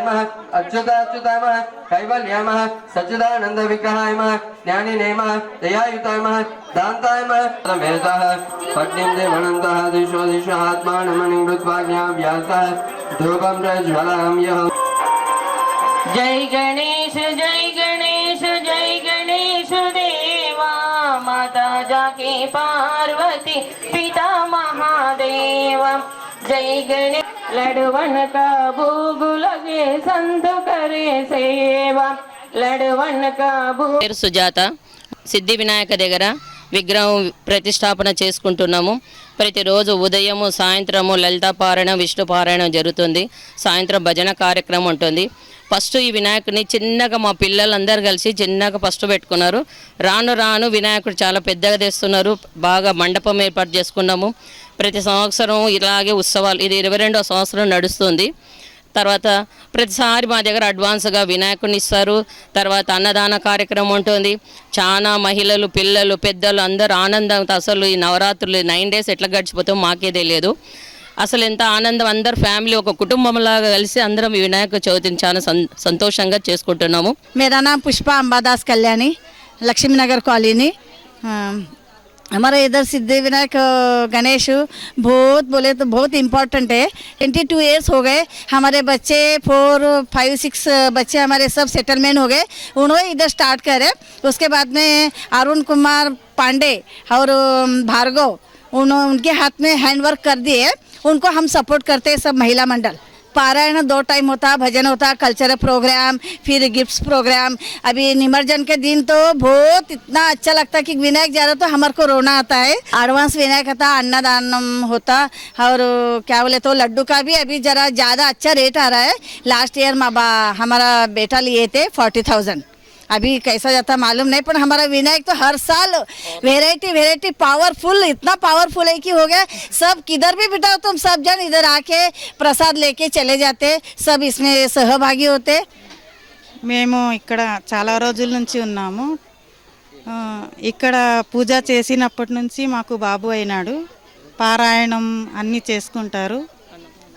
यन्मः अच्युताच्युतामः कैवल्यामः सच्चिदानन्दविग्रहायमः ज्ञानिनेमः दयायुतायमः दान्तायमः मेधः पद्यं देवनन्तः दिशो दिशात्मानमनिवृत्वाज्ञाव्यासः ध्रुवं प्रज्वलां यः जय गणेश जय गणेश जय गणेश देवा माता जाके पार्वती पिता महादेव जय गणेश लड़वन का भोग लगे संत करे सेवा लड़वन का भोग పేరు సుజాత సిద్ధి వినాయక దగ్గర విగ్రహం ప్రతిష్టాపన చేసుకుంటున్నాము ప్రతిరోజు ఉదయము సాయంత్రము లలిత పారాయణం విష్ణు పారాయణం జరుగుతుంది సాయంత్రం భజన కార్యక్రమం ఉంటుంది ఫస్ట్ ఈ వినాయకుడిని చిన్నగా మా పిల్లలందరూ కలిసి చిన్నగా ఫస్ట్ పెట్టుకున్నారు రాను రాను వినాయకుడు చాలా పెద్దగా తెస్తున్నారు బాగా మండపం ఏర్పాటు చేసుకున్నాము ప్రతి సంవత్సరం ఇలాగే ఉత్సవాలు ఇది ఇరవై రెండో సంవత్సరం నడుస్తుంది. తర్వాత ప్రతిసారి మా దగ్గర అడ్వాన్స్గా వినాయకుని ఇస్తారు. తర్వాత అన్నదాన కార్యక్రమం ఉంటుంది. చాలా మహిళలు పిల్లలు పెద్దలు అందరూ ఆనందం. అసలు ఈ నవరాత్రులు నైన్ డేస్ ఎట్లా గడిచిపోతాం మాకే తెలియదు. అసలు ఎంత ఆనందం. అందరు ఫ్యామిలీ ఒక కుటుంబంలాగా కలిసి అందరం వినాయక చవితిని చాలా సంతోషంగా చేసుకుంటున్నాము. మేదానా పుష్ప అంబాదాస్ కళ్యాణి లక్ష్మీనగర్ కాలనీ. हमारे इधर सिद्धि विनायक गणेश बहुत बोले तो बहुत इम्पोर्टेंट है। ट्वेंटी टू ईयर्स हो गए। हमारे बच्चे फोर फाइव सिक्स बच्चे हमारे सब सेटलमेंट हो गए। उन्होंने इधर स्टार्ट करे। उसके बाद में अरुण कुमार पांडे और भार्गव उन्होंने उनके हाथ में हैंडवर्क कर दिए। उनको हम सपोर्ट करते हैं सब महिला मंडल। पारायण दो टाइम होता, भजन होता कल्चरल प्रोग्राम फिर गिफ्ट्स प्रोग्राम अभी निमज्जन के दिन तो बहुत इतना अच्छा लगता कि विनायक जा रहा तो हमारे को रोना आता है। एडवांस विनायक आता अन्नदान होता, और क्या बोले तो लड्डू का भी अभी जरा ज़्यादा अच्छा रेट आ रहा है। लास्ट ईयर हमारा बेटा लिए थे फोर्टी थाउज़ेंड अभी कैसा जाता मालूम नहीं पर हमारा विनायक तो हर साल वेराइटी वेराइटी पावरफुल इतना पावरफुल है कि हो गया सब किधर भी बिठाओ तुम सब जन इधर आके प्रसाद लेके चले जाते सब इसमें सहभागी होते మేము ఇక్కడ చాలా రోజుల నుంచి ఉన్నాము ఆ, ఇక్కడ పూజ చేసినప్పటి నుంచి మాకు బాబు అయినాడు పారాయణం అన్నీ చేసుకుంటారు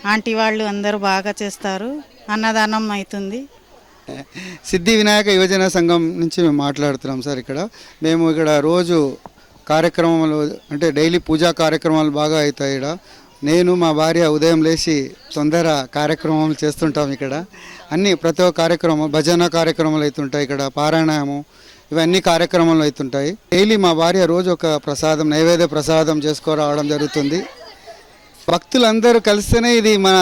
ఆంటీ వాళ్ళు అందరూ బాగా చేస్తారు అన్నదానం అవుతుంది సిద్ధి వినాయక యువజన సంఘం నుంచి మేము మాట్లాడుతున్నాం సార్ ఇక్కడ. మేము ఇక్కడ రోజు కార్యక్రమాలు అంటే డైలీ పూజా కార్యక్రమాలు బాగా అవుతాయి ఇక్కడ. నేను మా భార్య ఉదయం లేచి తొందర కార్యక్రమాలు చేస్తుంటాం ఇక్కడ. అన్ని ప్రతి ఒక్క కార్యక్రమం భజన కార్యక్రమాలు అవుతుంటాయి ఇక్కడ పారాయణము ఇవన్నీ కార్యక్రమాలు అవుతుంటాయి. డైలీ మా భార్య రోజు ఒక ప్రసాదం నైవేద్య ప్రసాదం చేసుకురావడం జరుగుతుంది. భక్తులందరూ కలిస్తేనే ఇది మన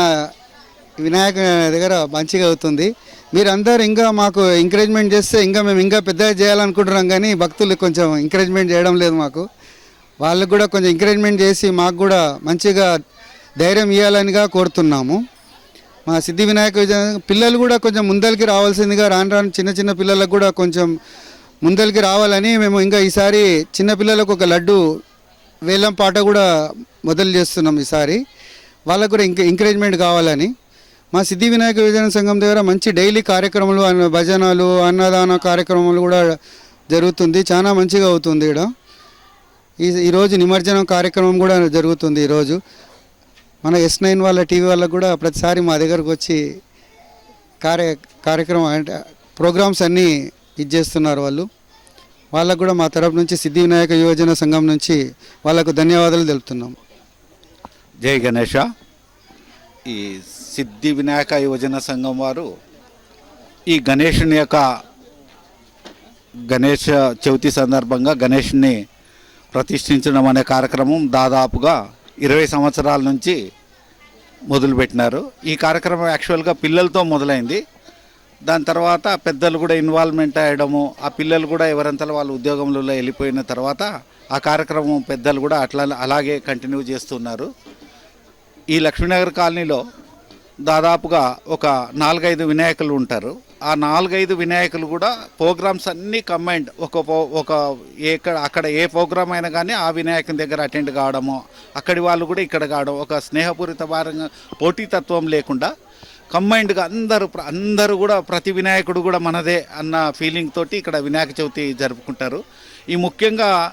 వినాయక దగ్గర మంచిగా అవుతుంది. మీరందరూ ఇంకా మాకు ఎంకరేజ్మెంట్ చేస్తే ఇంకా మేము ఇంకా పెద్దగా చేయాలనుకుంటున్నాం కానీ భక్తులు కొంచెం ఎంకరేజ్మెంట్ చేయడం లేదు మాకు. వాళ్ళకు కూడా కొంచెం ఎంకరేజ్మెంట్ చేసి మాకు కూడా మంచిగా ధైర్యం ఇవ్వాలనిగా కోరుతున్నాము. మా సిద్ధి వినాయక విజయ- పిల్లలు కూడా కొంచెం ముందరికి రావాల్సిందిగా రాను రాను చిన్న చిన్న పిల్లలకు కూడా కొంచెం ముందరికి రావాలని మేము ఇంకా ఈసారి చిన్నపిల్లలకు ఒక లడ్డు వేలం పాట కూడా మొదలు చేస్తున్నాం ఈసారి. వాళ్ళకు కూడా ఇంకా ఎంకరేజ్మెంట్ కావాలని. మా సిద్ధి వినాయక విజయన సంఘం దగ్గర మంచి డైలీ కార్యక్రమాలు అన్న- భజనలు అన్నదాన కార్యక్రమాలు కూడా జరుగుతుంది. చాలా మంచిగా అవుతుంది ఇక్కడ ఈ ఈరోజు నిమజ్జనం కార్యక్రమం కూడా జరుగుతుంది ఈరోజు మన ఎస్ నైన్ వాళ్ళ టీవీ వాళ్ళకు కూడా ప్రతిసారి మా దగ్గరకు వచ్చి కార్య కార్యక్రమం అంటే ప్రోగ్రామ్స్ అన్నీ ఇచ్చేస్తున్నారు వాళ్ళు. వాళ్ళకు కూడా మా తరపు నుంచి సిద్ధి వినాయక యువజన సంఘం నుంచి వాళ్ళకు ధన్యవాదాలు తెలుపుతున్నాం. జై గణేష. ఈ సిద్ధి వినాయక యువజన సంఘం వారు ఈ గణేషుని యొక్క గణేష చవితి సందర్భంగా గణేషుని ప్రతిష్ఠించడం అనే కార్యక్రమం దాదాపుగా ఇరవై సంవత్సరాల నుంచి మొదలుపెట్టినారు. ఈ కార్యక్రమం యాక్చువల్గా పిల్లలతో మొదలైంది. దాని తర్వాత పెద్దలు కూడా ఇన్వాల్వ్మెంట్ అయ్యడము ఆ పిల్లలు కూడా ఎవరంతలో వాళ్ళ ఉద్యోగంలో వెళ్ళిపోయిన తర్వాత ఆ కార్యక్రమం పెద్దలు కూడా అట్లా అలాగే కంటిన్యూ చేస్తున్నారు. ఈ లక్ష్మీనగర్ కాలనీలో దాదాపుగా ఒక నాలుగైదు వినాయకులు ఉంటారు. ఆ నాలుగైదు వినాయకులు కూడా ప్రోగ్రామ్స్ అన్నీ కంబైండ్ ఒక ఒక ఎక్కడ అక్కడ ఏ ప్రోగ్రామ్ అయినా కానీ ఆ వినాయకుని దగ్గర అటెండ్ కావడము అక్కడి వాళ్ళు కూడా ఇక్కడ కావడం ఒక స్నేహపూరిత భారంగా పోటీతత్వం లేకుండా కంబైండ్గా అందరూ ప్ర- అందరూ కూడా ప్రతి వినాయకుడు కూడా మనదే అన్న ఫీలింగ్ తోటి ఇక్కడ వినాయక చవితి జరుపుకుంటారు. ఈ ముఖ్యంగా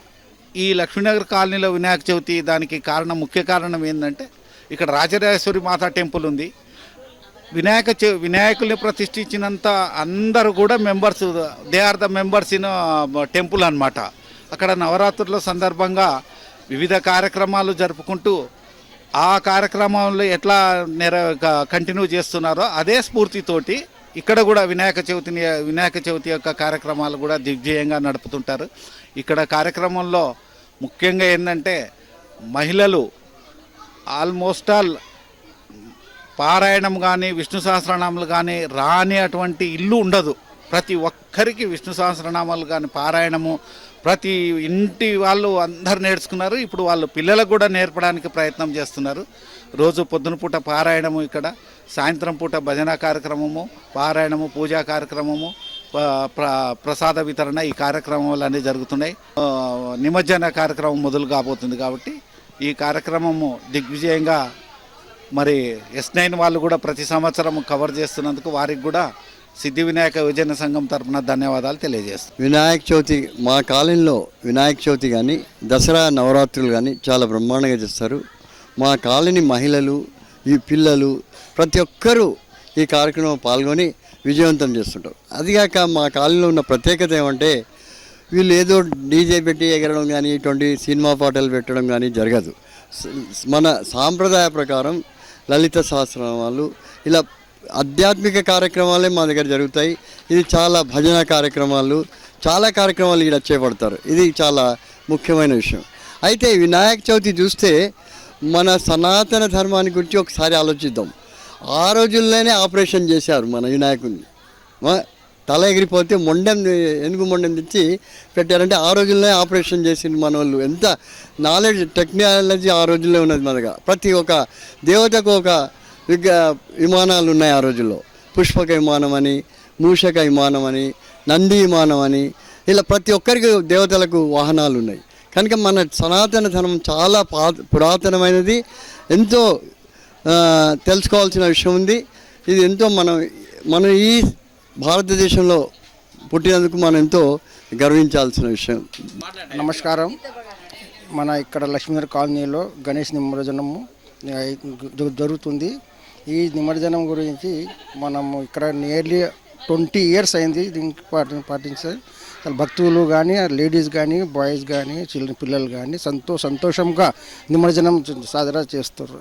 ఈ లక్ష్మీనగర్ కాలనీలో వినాయక చవితి దానికి కారణం ముఖ్య కారణం ఏంటంటే ఇక్కడ రాజరాజేశ్వరి మాతా టెంపుల్ ఉంది. వినాయక వినాయకుల్ని ప్రతిష్ఠించినంత అందరూ కూడా members they are the members in temple అన్నమాట. అక్కడ నవరాత్రుల సందర్భంగా వివిధ కార్యక్రమాలు జరుపుకుంటూ ఆ కార్యక్రమంలో ఎట్లా నెర కంటిన్యూ చేస్తున్నారో అదే స్ఫూర్తితోటి ఇక్కడ కూడా వినాయక చవితిని వినాయక చవితి యొక్క కార్యక్రమాలు కూడా దిగ్విజయంగా నడుపుతుంటారు. ఇక్కడ కార్యక్రమంలో ముఖ్యంగా ఏంటంటే మహిళలు ఆల్మోస్ట్ ఆల్ పారాయణం కానీ విష్ణు సహస్రనామాలు కానీ రాని అటువంటి ఇల్లు ఉండదు. ప్రతి ఒక్కరికి విష్ణు సహస్రనామాలు కానీ పారాయణము ప్రతి ఇంటి వాళ్ళు అందరు నేర్చుకున్నారు. ఇప్పుడు వాళ్ళు పిల్లలకు కూడా నేర్పడానికి ప్రయత్నం చేస్తున్నారు. రోజు పొద్దున పూట పారాయణము ఇక్కడ సాయంత్రం పూట భజన కార్యక్రమము పారాయణము పూజా కార్యక్రమము ప్ర- ప్రసాద వితరణ ఈ కార్యక్రమాలు అన్నీ జరుగుతున్నాయి నిమజ్జన కార్యక్రమం మొదలు కాబోతుంది కాబట్టి ఈ కార్యక్రమము దిగ్విజయంగా మరి ఎస్ నైన్ వాళ్ళు కూడా ప్రతి సంవత్సరం కవర్ చేస్తున్నందుకు వారికి కూడా సిద్ధి వినాయక యువజన సంఘం తరపున ధన్యవాదాలు తెలియజేస్తాం. వినాయక చవితి మా కాలనీలో వినాయక చవితి కానీ దసరా నవరాత్రులు కానీ చాలా బ్రహ్మాండంగా చేస్తారు. మా కాలనీ మహిళలు ఈ పిల్లలు ప్రతి ఒక్కరూ ఈ కార్యక్రమం పాల్గొని విజయవంతం చేస్తుంటారు. అదిగాక మా కాలనీలో ఉన్న ప్రత్యేకత ఏమంటే వీళ్ళు ఏదో డీజే పెట్టి ఎగరడం కానీ ఇటువంటి సినిమా పాటలు పెట్టడం కానీ జరగదు. మన సాంప్రదాయ ప్రకారం లలిత సహస్రనామాలు. ఇలా ఆధ్యాత్మిక కార్యక్రమాలే మా దగ్గర జరుగుతాయి. ఇది చాలా భజన కార్యక్రమాలు. చాలా కార్యక్రమాలు ఇక్కడ చేపడతారు. ఇది చాలా ముఖ్యమైన విషయం. అయితే వినాయక చవితి చూస్తే మన సనాతన ధర్మాన్ని గురించి ఒకసారి ఆలోచిద్దాం. ఆ రోజుల్లోనే ఆపరేషన్ చేశారు మన వినాయకుడిని. తల ఎగిరిపోతే మొండెం ఎనుగు మొండెం తెచ్చి పెట్టారంటే ఆ రోజుల్లోనే ఆపరేషన్ చేసింది మన వాళ్ళు ఎంత నాలెడ్జ్ టెక్నాలజీ ఆ రోజుల్లో ఉన్నది మనగా ప్రతి ఒక్క దేవతకు ఒక విమానాలు ఉన్నాయి ఆ రోజుల్లో. పుష్పక విమానం అని మూషక విమానం అని నంది విమానం అని. ఇలా ప్రతి ఒక్కరికి దేవతలకు వాహనాలు ఉన్నాయి. కనుక మన సనాతన ధర్మం చాలా పా పురాతనమైనది. ఎంతో తెలుసుకోవాల్సిన విషయం ఉంది. ఇది ఎంతో మనం మనం ఈ భారతదేశంలో పుట్టినందుకు మనం ఎంతో గర్వించాల్సిన విషయం. నమస్కారం. మన ఇక్కడ లక్ష్మీనగర్ కాలనీలో గణేష్ నిమజ్జనము జరుగుతుంది. ఈ నిమజ్జనం గురించి మనము ఇక్కడ నియర్లీ ట్వంటీ ఇయర్స్ అయింది దీనికి పాటి పాటించే. భక్తులు కానీ లేడీస్ కానీ బాయ్స్ కానీ చిల్డ్రన్ పిల్లలు కానీ సంతో సంతోషంగా నిమజ్జనం సాధన చేస్తారు